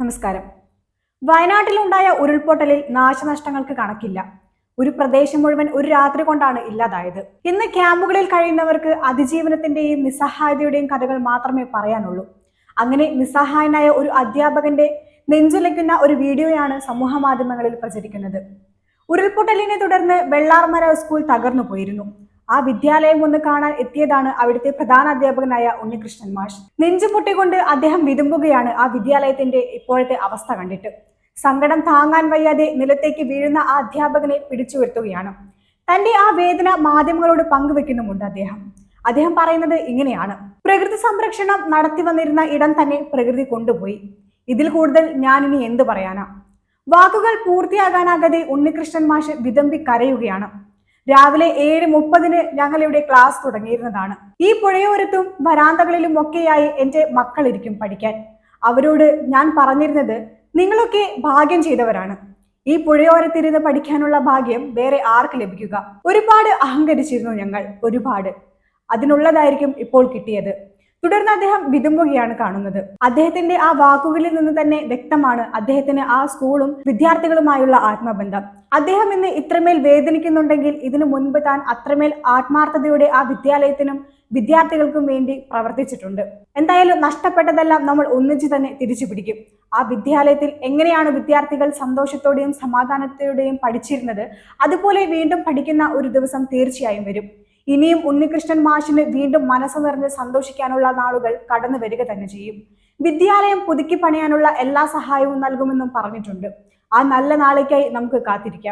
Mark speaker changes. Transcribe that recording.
Speaker 1: നമസ്കാരം. വയനാട്ടിലുണ്ടായ ഉരുൾപൊട്ടലിൽ നാശനഷ്ടങ്ങൾക്ക് കണക്കില്ല. ഒരു പ്രദേശം മുഴുവൻ ഒരു രാത്രി കൊണ്ടാണ് ഇല്ലാതായത്. ഇന്ന് ക്യാമ്പുകളിൽ കഴിയുന്നവർക്ക് അതിജീവനത്തിന്റെയും നിസ്സഹായതയുടെയും കഥകൾ മാത്രമേ പറയാനുള്ളൂ. അങ്ങനെ നിസ്സഹായനായ ഒരു അധ്യാപകന്റെ നെഞ്ചുലയ്ക്കുന്ന ഒരു വീഡിയോയാണ് സമൂഹ മാധ്യമങ്ങളിൽ പ്രചരിക്കുന്നത്. ഉരുൾപൊട്ടലിനെ തുടർന്ന് വെള്ളാർമര സ്കൂൾ തകർന്നു പോയിരുന്നു. ആ വിദ്യാലയം ഒന്ന് കാണാൻ എത്തിയതാണ് അവിടുത്തെ പ്രധാന അധ്യാപകനായ ഉണ്ണികൃഷ്ണൻ മാഷ്. നെഞ്ചുപൊട്ടിക്കൊണ്ട് അദ്ദേഹം വിതുമ്പുകയാണ് ആ വിദ്യാലയത്തിന്റെ ഇപ്പോഴത്തെ അവസ്ഥ കണ്ടിട്ട്. സങ്കടം താങ്ങാൻ വയ്യാതെ നിലത്തേക്ക് വീഴുന്ന ആ അധ്യാപകനെ പിടിച്ചു വരുത്തുകയാണ് തന്റെ ആ വേദന മാധ്യമങ്ങളോട് പങ്കുവെക്കുന്നുമുണ്ട് അദ്ദേഹം. അദ്ദേഹം പറയുന്നത് ഇങ്ങനെയാണ്. പ്രകൃതി സംരക്ഷണം നടത്തി വന്നിരുന്ന ഇടം തന്നെ പ്രകൃതി കൊണ്ടുപോയി. ഇതിൽ കൂടുതൽ ഞാൻ ഇനി എന്ത് പറയാനാ? വാക്കുകൾ പൂർത്തിയാകാനാകാതെ ഉണ്ണികൃഷ്ണൻ മാഷ് വിതമ്പി കരയുകയാണ്. രാവിലെ ഏഴ് മുപ്പതിന് ഞങ്ങൾ ഇവിടെ ക്ലാസ് തുടങ്ങിയിരുന്നതാണ്. ഈ പുഴയോരത്തും വരാന്തകളിലും ഒക്കെയായി എന്റെ മക്കളിരിക്കും പഠിക്കാൻ. അവരോട് ഞാൻ പറഞ്ഞിരുന്നത് നിങ്ങളൊക്കെ ഭാഗ്യം ചെയ്തവരാണ്. ഈ പുഴയോരത്തിരുന്ന് പഠിക്കാനുള്ള ഭാഗ്യം വേറെ ആർക്ക് ലഭിക്കുക? ഒരുപാട് അഹങ്കരിച്ചിരുന്നു ഞങ്ങൾ ഒരുപാട്. അതിനുള്ളതായിരിക്കും ഇപ്പോൾ കിട്ടിയത്. തുടർന്ന് അദ്ദേഹം വിതുമ്പുകയാണ് കാണുന്നത്. അദ്ദേഹത്തിന്റെ ആ വാക്കുകളിൽ നിന്ന് തന്നെ വ്യക്തമാണ് അദ്ദേഹത്തിന് ആ സ്കൂളും വിദ്യാർത്ഥികളുമായുള്ള ആത്മബന്ധം. അദ്ദേഹം ഇന്ന് ഇത്രമേൽ വേദനിക്കുന്നുണ്ടെങ്കിൽ ഇതിനു മുൻപ് താൻ അത്രമേൽ ആത്മാർത്ഥതയുടെ ആ വിദ്യാലയത്തിനും വിദ്യാർത്ഥികൾക്കും വേണ്ടി പ്രവർത്തിച്ചിട്ടുണ്ട്. എന്തായാലും നഷ്ടപ്പെട്ടതെല്ലാം നമ്മൾ ഒന്നിച്ചു തന്നെ തിരിച്ചു പിടിക്കും. ആ വിദ്യാലയത്തിൽ എങ്ങനെയാണ് വിദ്യാർത്ഥികൾ സന്തോഷത്തോടെയും സമാധാനത്തോടെയും പഠിച്ചിരുന്നത്? അതുപോലെ വീണ്ടും പഠിക്കുന്ന ഒരു ദിവസം തീർച്ചയായും വരും. ഇനിയും ഉണ്ണികൃഷ്ണൻ മാഷിന് വീണ്ടും മനസ്സ് നിറഞ്ഞ് സന്തോഷിക്കാനുള്ള നാളുകൾ കടന്നു വരിക തന്നെ ചെയ്യും. വിദ്യാലയം പുതുക്കി പണിയാനുള്ള എല്ലാ സഹായവും നൽകുമെന്നും പറഞ്ഞിട്ടുണ്ട്. ആ നല്ല നാളേക്കായി നമുക്ക് കാത്തിരിക്കാം.